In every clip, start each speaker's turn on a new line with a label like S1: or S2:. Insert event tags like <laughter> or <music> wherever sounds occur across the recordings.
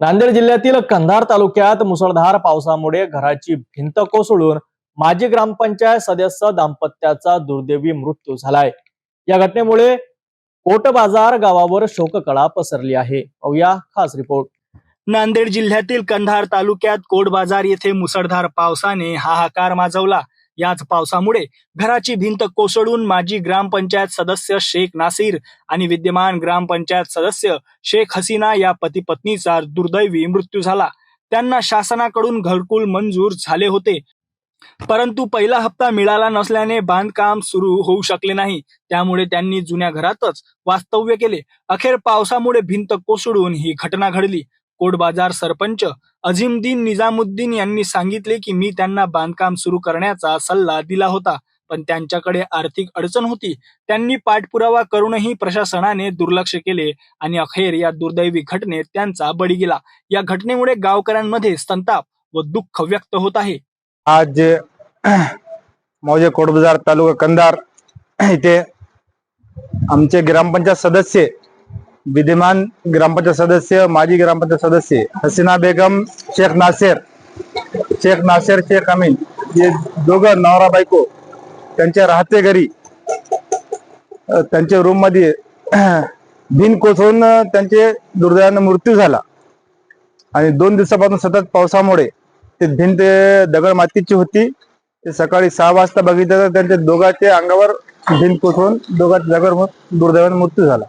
S1: नांदेड जिल्ह्यातील कंधार तालुक्यात मुसळधार पावसामुळे घराची भिंत कोसळून माजी ग्रामपंचायत सदस्य दाम्पत्याचा दुर्दैवी मृत्यू झालाय. या घटनेमुळे कोटबाजार गावावर शोककळा पसरली आहे. पाहूया खास रिपोर्ट.
S2: नांदेड जिल्ह्यातील कंधार तालुक्यात कोटबाजार येथे मुसळधार पावसाने हाहाकार माजवला. याच पावसामुळे घराची भिंत कोसळून माजी ग्रामपंचायत सदस्य शेख नासिर आणि विद्यमान ग्रामपंचायत सदस्य शेख हसीना या पती पत्नीचा दुर्दैवी मृत्यू झाला. त्यांना शासनाकडून घरकुल मंजूर झाले होते. परंतु पहिला हप्ता मिळाला नसल्याने बांधकाम सुरू होऊ शकले नाही. त्यामुळे त्यांनी जुन्या घरातच वास्तव्य केले. अखेर पावसामुळे भिंत कोसळून ही घटना घडली. कोटबाजार सरपंच अझीमदीन निजामुद्दीन यांनी सांगितले की मी त्यांना बांधकाम सुरू करण्याचा सल्ला दिला होता पण त्यांच्याकडे आर्थिक अडचण होती. त्यांनी पाठपुरावा करूनही प्रशासनाने दुर्लक्ष केले आणि अखेर या दुर्दैवी घटनेत त्यांचा बळी गेला. या घटनेमुळे गावकऱ्यांमध्ये संताप व दुःख व्यक्त होत आहे.
S3: आज <clears throat> मौजे कोटबाजार तालुका कंदार इथे आमचे ग्रामपंचायत सदस्य विद्यमान ग्रामपंचायत सदस्य माजी ग्रामपंचायत सदस्य हसीना बेगम शेख नासेर शेख नासेर शेख अमीन हे दोघं नवरा बायको त्यांच्या राहते घरी त्यांच्या रूममध्ये <clears throat> भिन कोसळून त्यांचे दुर्दैवानं मृत्यू झाला. आणि दोन दिवसापासून सतत पावसामुळे ते भिंत दगड मातीची होती. ते सकाळी सहा वाजता बघितलं तर त्यांच्या दोघांच्या अंगावर भिंत कोसळून दोघांच्या दगड दुर्दैवाने मृत्यू झाला.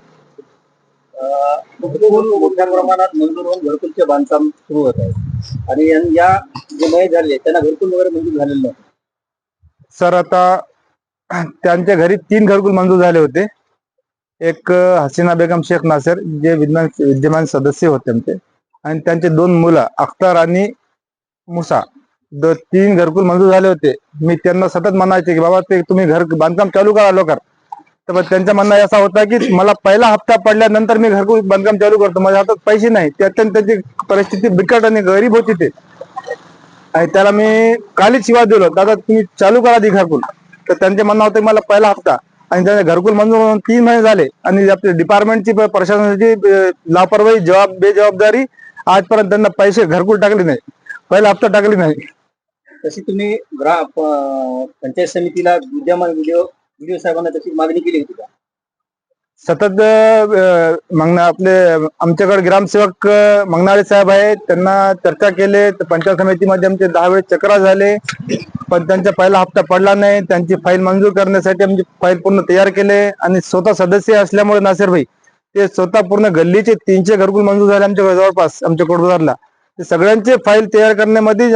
S4: मोठ्या प्रमाणात मंजूर होऊन घरकुलचे बांधकाम सुरू होत आहे. आणि या जे मय झाले त्यांना घरकुल वगैरे मंजूर झालेलं नाही
S3: सर आता त्यांच्या घरी तीन घरकुल मंजूर झाले होते. एक हसीना बेगम शेख नासर जे विद्यमान विद्यमान सदस्य होते आमचे आणि त्यांचे दोन मुलं अख्तर आणि मुसा. द तीन घरकुल मंजूर झाले होते. मी त्यांना सतत म्हणायचे की बाबा ते तुम्ही घर बांधकाम चालू करा लवकर. तर त्यांचं म्हणणं असा होता की मला पहिला हप्ता पडल्यानंतर मी घरकुल बांधकाम चालू करतो. माझ्या हातात पैसे नाही त्यात त्यांची परिस्थिती बिकट आणि गरीब होती ते. आणि त्याला मी कालीच शिवाय दिलो. दादा तुम्ही चालू करा ती घरकुल तर त्यांचे म्हणणं होतं मला पहिला हप्ता. आणि त्यांचे घरकुल मंजूर तीन महिने झाले. आणि आपल्या डिपार्टमेंटची प्रशासनाची लापरवाही जबाब बेजबाबदारी आजपर्यंत त्यांना पैसे घरकुल टाकले नाही पहिला हप्ता टाकले नाही
S4: तशी तुम्ही ग्रा पंचायत समितीला विद्यमान व्हिडिओ साहेबांना तशी मागणी केली होती का?
S3: सतत मग आपले आमच्याकडे ग्रामसेवक मंगनाळे साहेब आहे त्यांना चर्चा केले. तर पंचायत समितीमध्ये आमचे दहा वेळेस चक्रा झाले. पण त्यांचा पहिला हप्ता पडला नाही. त्यांची फाईल मंजूर करण्यासाठी आमची फाईल पूर्ण तयार केले. आणि स्वतः सदस्य असल्यामुळे नासिर भाई ते स्वतः पूर्ण गल्लीचे तीनशे घरकुल मंजूर झाले आमच्या जवळपास आमच्या कोटबाजारला ते सगळ्यांचे फाईल तयार करण्यामध्ये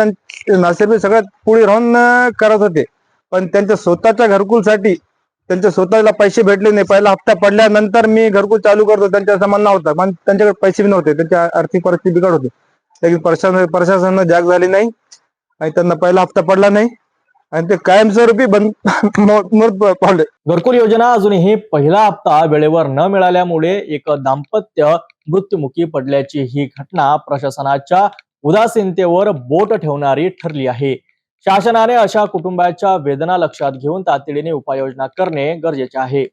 S3: नासिर भाई सगळ्यात पुढे राहून करत होते. पण त्यांच्या स्वतःच्या घरकुलसाठी त्यांच्या स्वतःला पैसे भेटले नाही. पहिला हप्ता पडल्यानंतर मी घरकुल चालू करतो. त्यांच्या असं म्हणणं पण त्यांच्याकडे पैसे बी नव्हते. त्यांच्या आर्थिक परिस्थिती बिघड होती. त्याची प्रशासन प्रशासनानं जाग झाली नाही. आणि त्यांना पहिला हप्ता पडला नाही. आणि ते कायमस्वरूपी बंद <laughs> पावले.
S1: घरकुल योजना अजूनही पहिला हप्ता वेळेवर न मिळाल्यामुळे एक दाम्पत्य मृत्युमुखी पडल्याची ही घटना प्रशासनाच्या उदासीनतेवर बोट ठेवणारी ठरली आहे. शासनाने अशा कुटुंबाच्या वेदना लक्षात घेऊन तातडीने उपाययोजना करणे गरजेचे आहे.